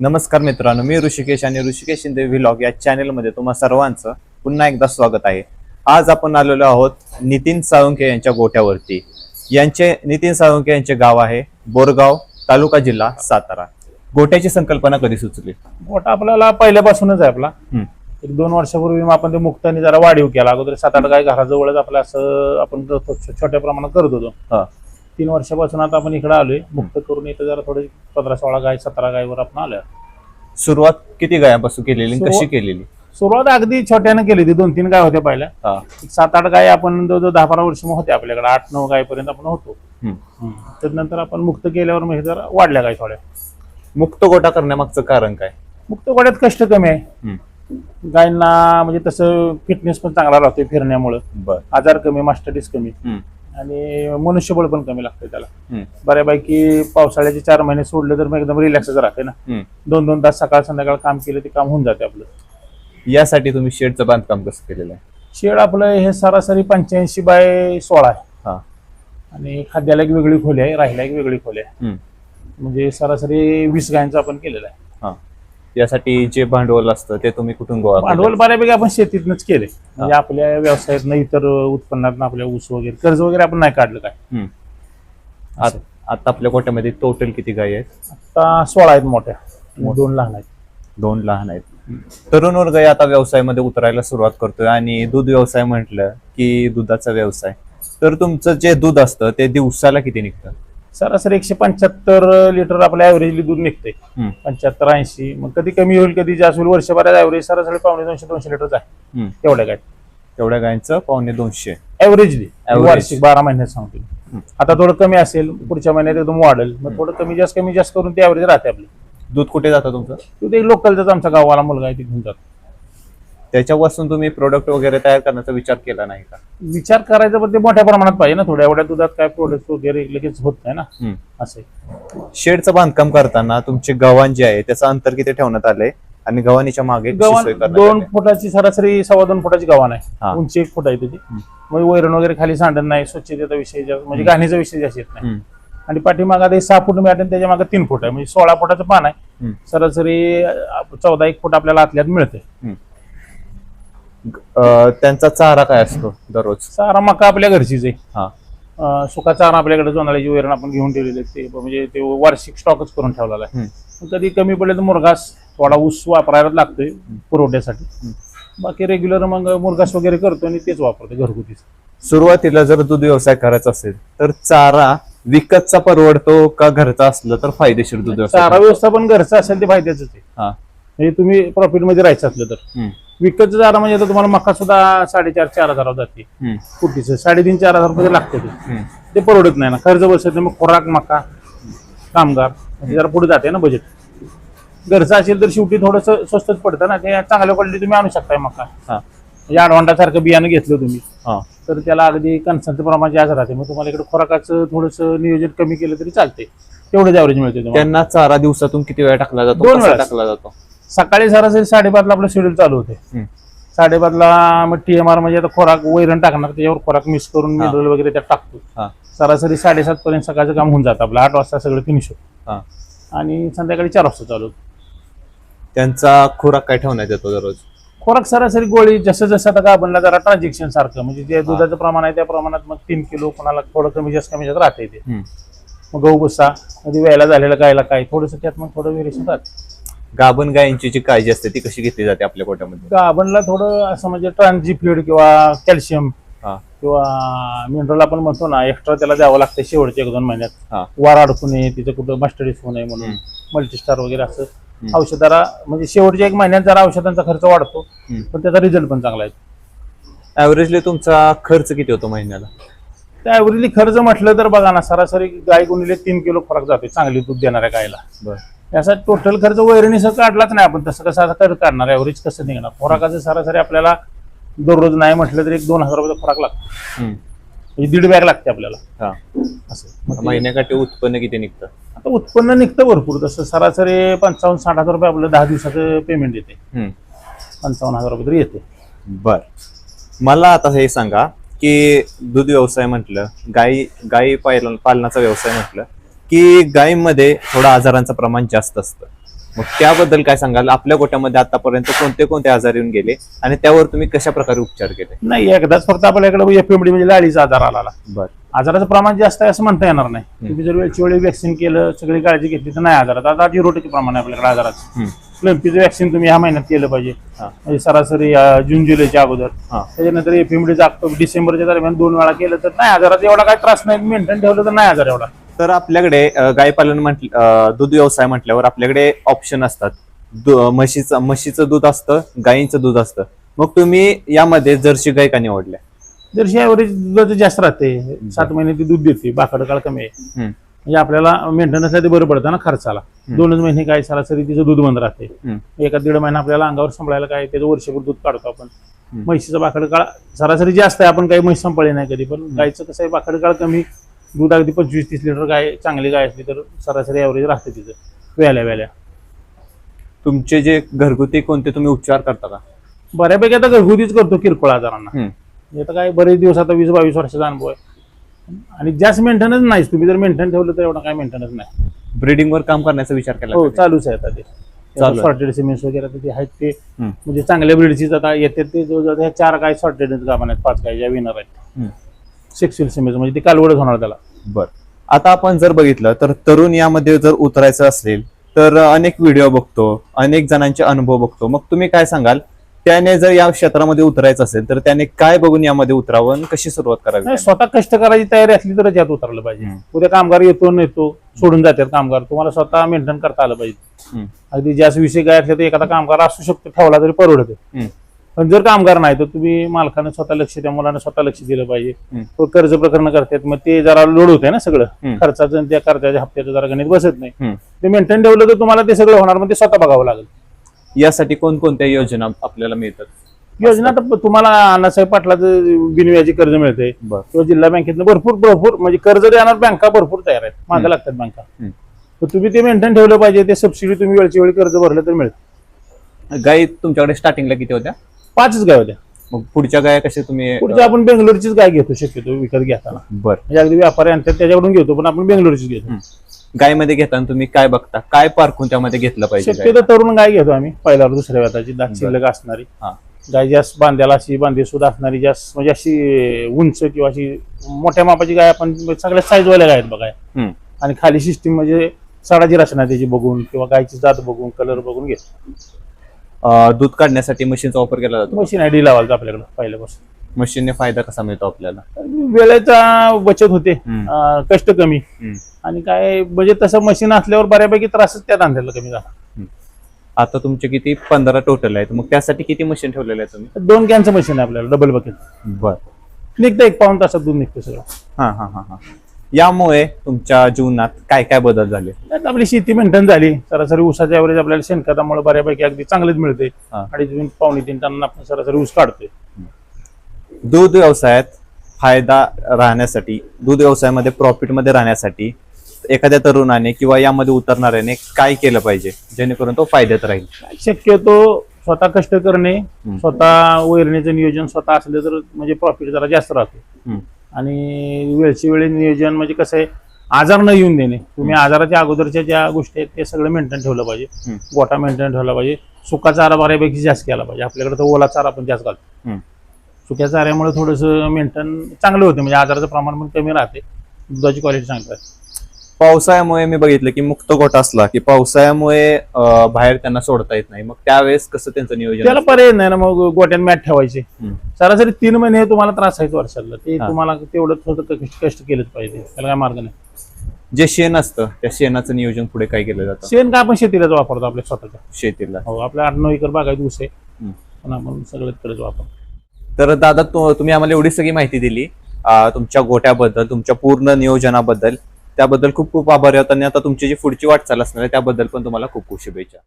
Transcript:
नमस्कार मित्रांनो मी ऋषिकेश आणि ऋषिकेश शिंदे व्लॉग या चॅनेलमध्ये तुम्हा सर्वांचं पुन्हा एकदा स्वागत आहे. आज आपण आलेलो आहोत नितीन साळुंके यांच्या गोठ्यावरती. यांचे नितीन साळुंके यांचे गाव आहे बोरगाव तालुका जिल्हा सातारा. गोठ्याची संकल्पना कधी सुचली? गोठा आपल्याला पहिल्यापासूनच आहे आपला. एक दोन वर्षापूर्वी मग आपण ते मुक्तानी जरा वाढीव केला. अगोदर सात आठ गाय घराजवळच आपलं असं आपण छोट्या प्रमाणात करत होतो. तीन वर्षापासून आता आपण इकडे आलोय. मुक्त करून इथं जरा थोडे पंधरा सोळा गाय सतरा गायवर आपण आलोय. सुरुवात किती गायापासून केलेली आणि कशी सुरुवात- केलेली? सुरुवात अगदी छोट्यानं केली होती दोन तीन गाय होत्या पहिल्या. हा. एक सात आठ गाय आपण जवळजवळ दहा बारा वर्ष मग होत्या आपल्याकडे. आठ नऊ गायपर्यंत आपण होतो. हम्म. त्यानंतर आपण मुक्त केल्यावर मग हे जरा वाढल्या गाय थोड्या. मुक्त गोठा करण्यामागचं कारण काय? मुक्त गोड्यात कष्ट कमी आहे. हम्म. गायींना म्हणजे तसं फिटनेस पण चांगला राहतोय फिरण्यामुळं. बर. आजार कमी मास्टरीज कमी. हम्म. आणि मनुष्यबळ पण कमी लागतं त्याला. बऱ्यापैकी पावसाळ्याचे चार महिने सोडले तर मग एकदम रिलॅक्सच राहते ना. दोन दोन तास सकाळ संध्याकाळ काम केलं ते काम होऊन जाते आपलं. यासाठी तुम्ही शेडचं बांधकाम कसं केलेलं आहे? शेड आपलं हे सरासरी पंच्याऐंशी बाय सोळा आहे. हा. आणि खाद्याला एक वेगळी खोली आहे राहिला एक वेगळी खोली आहे. म्हणजे सरासरी वीस गायांचं आपण केलेलं आहे. यासाठी जे भांडवल असतं ते तुम्ही कुठून गोळा? भांडवल बऱ्यापैकी आपण शेतीतनंच केले. म्हणजे आपल्या व्यवसायातनं इतर उत्पन्नात आपल्या ऊस वगैरे कर्ज वगैरे आपण नाही काढलं काय? हम्म. आत- आता आपल्या गोट्यामध्ये टोटल किती गायी आहेत? आता सोळा आहेत मोठ्या. आणि दोन लहान आहेत. दोन लहान आहेत. तरुण वर्ग आता व्यवसायामध्ये उतरायला सुरुवात करतोय आणि दूध व्यवसाय म्हटलं की दुधाचा व्यवसाय. तर तुमचं जे दूध असतं ते दिवसाला किती निघतं? सरासरी एकशे पंच्याहत्तर लिटर आपल्या ऍव्हरेजली दूध निघते हम्म. पंच्याहत्तर ऐंशी. मग कधी कमी होईल कधी जास्त होईल वर्षभरात ऍव्हरेज सरासरी पावणे दोनशे दोनशे लिटरच आहे. हम्म. तेवढ्या काय तेवढ्या गायींचं पावणे दोनशे. Averagely Average. वार्षिक बारा महिन्यात सांगतो आता थोडं कमी असेल पुढच्या महिन्यात एकदम वाढेल. मग थोडं कमी जास्त कमी जास्त करून ते ऍव्हरेज राहते आपली. दूध कुठे जातं तुमचं? तो ते लोकलचाच आमचा गाववाला मुलगा आहे ते घेऊन जातो. त्याच्यापासून तुम्ही प्रोडक्ट वगैरे तयार करण्याचा विचार केला नाही का विचार करायचा पण ते मोठ्या प्रमाणात पाहिजे ना थोड्या एवढ्या दुधात काय प्रोडक्ट वगैरे लगेच होत नाही ना. असं. शेडचं बांधकाम करताना तुमचे गव्हाण जे आहे त्याचं अंतर किती ठेवण्यात आलंय आणि गव्हाणीच्या मागे कशी गव्हाण करण्यात दोन आली? फुटाची सरासरी सव्वा दोन फुटाची गव्हाण हा. आहे उंची एक फुट आहे त्याची म्हणजे वैरण वगैरे खाली सांडत नाही स्वच्छतेचा विषय जास्त- म्हणजे घाणीचा विषय जास्त येत नाही हम्म. आणि पाठीमागा ते सहा फूट मॅट आणि त्याच्यामागे तीन फूट आहे म्हणजे सोळा फुटाचं पान आहे हम्म. सरासरी अं, चौदा एक फूट आपल्याला आतल्यात मिळते त्यांचा चारा काय असतो दररोज? चारा मका आपल्या घरचीच आहे. हा. अं, सुका चारा आपल्याकडे जोनाळ्याची वैरण आपण घेऊन ठेवलेले ते. म्हणजे ते वार्षिक स्टॉकच करून ठेवलेला आहे. कधी कमी पडले तर मुरघास थोडा ऊस वापरायला लागतोय पुरवठ्यासाठी. बाकी रेग्युलर मग मुरघास वगैरे करतो आणि तेच वापरतो घरगुतीच. सुरुवातीला जर दूध व्यवसाय करायचा असेल तर चारा विकतचा परवडतो का घरचा असलं तर फायदेशीर दूध व्यवसाय चारा व्यवस्थापन घरचं असेल ते फायद्याच आहे. हा. म्हणजे तुम्ही प्रॉफिटमध्ये राहायचं असलं तर. हम्म. विकतचं चारा म्हणजे आता तुम्हाला मका सुद्धा साडेचार चार हजारावर जाते. हम्म. फुटीचं साडेतीन चार हजार रुपये लागते ते. हम्म. ते परवडत नाही ना. कर्ज बसत नाही. मग खोराक मका कामगार म्हणजे जरा पुढे जाते ना बजेट घरचं असेल तर शेवटी थोडस स्वस्तच पडतं ना. ते चांगल्या क्वालिटी तुम्ही आणू शकताय मका. हा. म्हणजे आडवांडा सारखं बियाणं घेतलं तुम्ही. हा. तर त्याला अगदी कणसाचं प्रमाण जास्त राहते. मग तुम्हाला इकडे खोराकाचं थोडंसं नियोजन कमी केलं तरी चालते तेवढंच ॲव्हरेज मिळते तुम्हाला. त्यांना चारा दिवसातून किती वेळा टाकला जातो? दोन कसा वेळा. टाकला जातो? सकाळी सरासरी साडेपाचला आपलं शेड्यूल चालू होते. साडेपाचला मग टीएमआर म्हणजे आता खोराक वैरण टाकणार त्याच्यावर खोराक मिक्स करून. मिनरल वगैरे त्यात टाकतो. सरासरी साडेसात पर्यंत सकाळचं काम होऊन जातं आपलं. आठ वाजता सगळं फिनिश होतं. आणि संध्याकाळी चार वाजता चालू होतं. त्यांचा खुराक काय ठेवण्यात येतो दररोज? खोराक सरासरी गोळी जसं जसं आता का बनला जरा ट्रान्झॅक्शन सारखं म्हणजे जे दुधाचं प्रमाण आहे त्या प्रमाणात मग तीन किलो कोणाला थोडं कमी जास्त कमी जास्त राहते ते. मग गहू बसा कधी वेळेला झालेलं गायला काय थोडंसं त्यात मग थोडं व्हेरिएशन राहते. गाभण गायींची जी काळजी असते ती कशी घेतली जाते आपल्या कोट्यामध्ये? गाभणला थोडं असं म्हणजे ट्रान्झी किंवा कॅल्शियम हा. किंवा मिनरल आपण म्हणतो ना एक्स्ट्रा त्याला द्यावं लागतं शेवटच्या एक दोन महिन्यात. हा. वार अडकू नये तिचं कुठं मास्टरीज होऊ नये म्हणून. मल्टीस्टार वगैरे असं. औषधाला म्हणजे शेवटच्या एक महिन्यात जरा औषधांचा खर्च वाढतो हम्म. पण त्याचा रिझल्ट पण चांगला आहे ॲव्हरेजली तुमचा खर्च किती होतो महिन्याला? त्या ॲव्हरेजली खर्च म्हटलं तर बघा ना सरासरी गाय गुणिले तीन किलो फरक जातोय चांगली दूध देणाऱ्या गायला. बर. याचा टोटल खर्च वैरणीसह काढलाच नाही आपण. तसं कसं आता काढणार? ॲव्हरेज कसं निघणार? खोराकाचं सरासरी आपल्याला दररोज नाही म्हटलं तर एक दोन हजार रुपये खोराक लागतो. म्हणजे दीड बॅग लागते आपल्याला. हा. असं. महिन्याकाठी उत्पन्न किती निघतं? आता उत्पन्न निघतं भरपूर. तसं सरासरी पंचावन्न साठ हजार रुपये आपलं दहा दिवसाचं पेमेंट येते. हम्म. पंचावन्न हजार रुपये तरी येते. बर. मला आता हे सांगा की दूध व्यवसाय म्हटलं गाई गाई पालन पालनाचा व्यवसाय म्हटलं की गायीमध्ये थोडं आजारांचं प्रमाण जास्त असतं. मग त्याबद्दल काय सांगाल? आपल्या गोट्यामध्ये आतापर्यंत कोणते कोणते आजार येऊन गेले आणि त्यावर तुम्ही कशा प्रकारे उपचार केले? नाही एकदाच फक्त आपल्याकडे एफएमडी म्हणजे लाळीचा आजार आला बर. आजाराचं प्रमाण जास्त आहे असं म्हणता येणार नाही. तुम्ही जर वेळची वेळी वॅक्सिन केलं सगळी काळजी घेतली तर नाही आजारात. आता झिरो टक्के प्रमाण आहे आपल्याकडे आजाराचं. फ्लम्पीचं वॅक्सिन तुम्ही ह्या महिन्यात केलं पाहिजे. म्हणजे सरासरी जून जुलैच्या अगोदर. त्याच्यानंतर एफएमडीचं ऑक्टोबर डिसेंबरच्या दरम्यान दोन वेळा केलं तर नाही आजारात एवढा काय त्रास नाही. मेंटेन ठेवलं तर नाही आजार एवढा. तर आपल्याकडे अ, गाय पालन म्हटलं दूध व्यवसाय म्हटल्यावर आपल्याकडे ऑप्शन असतात. म्हशीचं म्हशीचं दूध असतं गायींचं दूध असतं. मग तुम्ही यामध्ये जर्सी गाय का निवडल्या? जर्शी ॲव्हरेज दुधाचं जास्त राहते. सात महिने ती दूध देते. बाकड काळ कमी आहे. म्हणजे आपल्याला मेंटेनन्सला ते बरं पडतं ना खर्चाला. दोनच महिने काय सरासरी तिचं दूध बंद राहते. एका दीड महिना आपल्याला अंगावर सांभाळायला काय त्याचं वर्षभर दूध काढतो आपण. म्हशीचं बाकड काळ सरासरी जास्त आहे. आपण काही म्हैस सांभाळली नाही कधी पण गायचं कसं आहे बाकड काळ कमी दूध अगदी पंचवीस तीस लिटर गाय चांगली गाय असली तर सरासरी ॲव्हरेज राहते तिचं. व्याल्या व्याल्या तुमचे जे घरगुती कोणते तुम्ही उपचार करता का? बऱ्यापैकी आता घरगुतीच करतो किरकोळ आजारांना. आता काय बरेच दिवस आता वीस बावीस वर्षाचा अनुभव आहे. आणि जास्त मेंटेनन्स नाहीच. तुम्ही जर मेंटेन ठेवलं तर एवढा काय मेंटेनन्स नाही. ब्रीडिंग वर काम करण्याचा विचार केला हो? चालूच आहे आता ते. सॉर्टेड सिमेंट्स वगैरे ते आहेत ते. म्हणजे चांगल्या ब्रीडचीच आता येते ते जवळजवळ ह्या चार काय सॉर्टेड गाभण आहेत पाच काय ज्या विनर आहेत. हम्म. सेक्शुअल सिमेंट्स म्हणजे ते कालवडच होणार त्याला. बर. आता आपण जर बघितलं तर तरुण यामध्ये जर उतरायचं असेल तर अनेक व्हिडिओ बघतो अनेक जणांचे अनुभव बघतो. मग तुम्ही काय सांगाल? त्याने जर या क्षेत्रामध्ये उतरायचं असेल तर त्याने काय बघून यामध्ये उतरावं आणि कशी सुरुवात करावी? स्वतः कष्ट करायची तयारी असली तरच यात उतरलं पाहिजे. उद्या कामगार येतो नेतो सोडून जातात कामगार. तुम्हाला स्वतः मेंटेन करता आलं पाहिजे. अगदी जास्त विषय काय असले तर एखादा कामगार असू शकतो ठेवला तरी परवडते. पण जर कामगार नाही तर तुम्ही मालकाने स्वतः लक्ष त्या मुलाने स्वतः लक्ष दिलं पाहिजे. तो कर्ज प्रकरण करतात मग ते जरा लोड होते ना सगळं. खर्चाचं आणि त्या कर्जाच्या हप्त्याचं जरा गणित बसत नाही. ते मेंटेन ठेवलं तर तुम्हाला ते सगळं होणार मग ते स्वतः बघावं लागेल. यासाठी कोणकोणत्या योजना आपल्याला मिळतात? योजना तर तुम्हाला अण्णासाहेब पाटलाचं बिनव्याजी कर्ज मिळते किंवा जिल्हा बँकेतनं भरपूर भरपूर म्हणजे कर्ज देणार बँका भरपूर तयार आहेत. मागे लागतात बँका. तर तुम्ही ते मेंटेन ठेवलं पाहिजे ते सबसिडी तुम्ही वेळची वेळी कर्ज भरलं तर मिळतं. गाई तुमच्याकडे स्टार्टिंगला किती होत्या? पाचच गाय होत्या. मग पुढच्या गाया कशा तुम्ही पुढच्या आपण बेंगलोरचीच गाय घेतो शक्यतो विकत घेताना. बर. म्हणजे अगदी व्यापारी आणतात त्याच्याकडून घेतो पण आपण बेंगलोरचीच घेतो. गायमध्ये घेताना तुम्ही काय बघता? काय पारखून त्यामध्ये घेतलं पाहिजे? शक्यतो तरुण गाय घेतो आम्ही पहिल्या दुसऱ्या व्याताची दात शिल्लक असणारी. गाय जास्त बांध्याला अशी बांधे सुद्धा असणारी जास्त म्हणजे अशी उंच किंवा अशी मोठ्या मापाची गाय आपण सगळ्या साईज वाल्या गाय आहेत बघा. हम्म. आणि खाली सिस्टीम म्हणजे साडाची रचना त्याची बघून किंवा गायची जात बघून कलर बघून घेतो. दूध काढण्यासाठी मशीनचा वापर केला जातो मशीन आय डी लावायचं आपल्याकडे पहिल्यापासून. मशीनने फायदा कसा मिळतो आपल्याला? वेळेचा बचत होते हम्म. अं, कष्ट कमी. हम्म. आणि काय म्हणजे तसं मशीन असल्यावर बऱ्यापैकी त्रासच त्या धांद्याला कमी झाला. आता तुमचे किती? पंधरा टोटल आहेत मग त्यासाठी किती मशीन ठेवलेले आहे तुम्ही? दोन कॅनचं मशीन आहे आपल्याला डबल बकेट बर. निघतं एक पाऊन तासात दूध निघतं सगळं. हा हा हा हा. यामुळे तुमच्या जीवनात काय काय बदल झाले? त्यात आपली शेती मेंटेन झाली. सरासरी ऊसाच्या ॲव्हरेज आपल्याला शेणखतामुळे बऱ्यापैकी अगदी चांगलेच मिळते. हा. अडीच तीन पावणे तीन टन आपण सरासरी ऊस काढतोय. दूध व्यवसायात फायदा राहण्यासाठी दूध व्यवसायामध्ये प्रॉफिटमध्ये राहण्यासाठी एखाद्या तरुणाने किंवा यामध्ये उतरणाऱ्याने काय केलं पाहिजे? जेणेकरून तो फायद्यात राहील. शक्यतो स्वतः कष्ट करणे स्वतः वैरणीचं नियोजन स्वतः असलं तर म्हणजे प्रॉफिट जरा जास्त राहतो. हम्म. आणि वेळची वेळी नियोजन म्हणजे कसं आहे आजार न येऊन देणे. तुम्ही आजाराच्या अगोदरच्या ज्या गोष्टी आहेत ते सगळं मेंटेन ठेवलं पाहिजे. गोठा मेंटेन ठेवला पाहिजे. सुका चारा बऱ्यापैकी जास्त केला पाहिजे. आपल्याकडे तर ओला चारा पण जास्त घालतो. सुक्या चाऱ्यामुळे थोडंसं मेंटेन चांगलं होतं. म्हणजे आजाराचं प्रमाण पण कमी राहते. दुधाची क्वालिटी चांगली राहते. पावसाळ्यामुळे मी बघितलं की मुक्त गोठा असला की पावसाळ्यामुळे अं, बाहेर त्यांना सोडता येत नाही. मग त्यावेळेस कसं त्यांचं नियोजन त्याला पर्याय नाही ना मग गोट्यात मॅट ठेवायचे. हम्म. सरासरी तीन महिने हे तुम्हाला त्रास आहेत वर्षाला ते हा. तुम्हाला तेवढं थोडं कष्ट कष्ट केलंच पाहिजे. त्याला काय मार्ग नाही. जे शेण असतं त्या शेणाचं नियोजन पुढे काय केलं जातं? शेण का आपण शेतीलाच वापरतो आपल्या स्वतःच्या? शेतीला. हो आपल्या आठ नऊ एकर बागायत ऊस आहे. हम्म. पण आपण सगळं तिकडेच वापरतो. तर दादा तु- तुम्ही आम्हाला एवढी सगळी माहिती दिली. अं, तुमच्या गोट्याबद्दल तुमच्या पूर्ण नियोजनाबद्दल. त्याबद्दल खूप खूप आभारी आहोत. आणि आता तुमची जी पुढची वाटचाल असणार आहे त्याबद्दल पण तुम्हाला खूप खूप शुभेच्छा.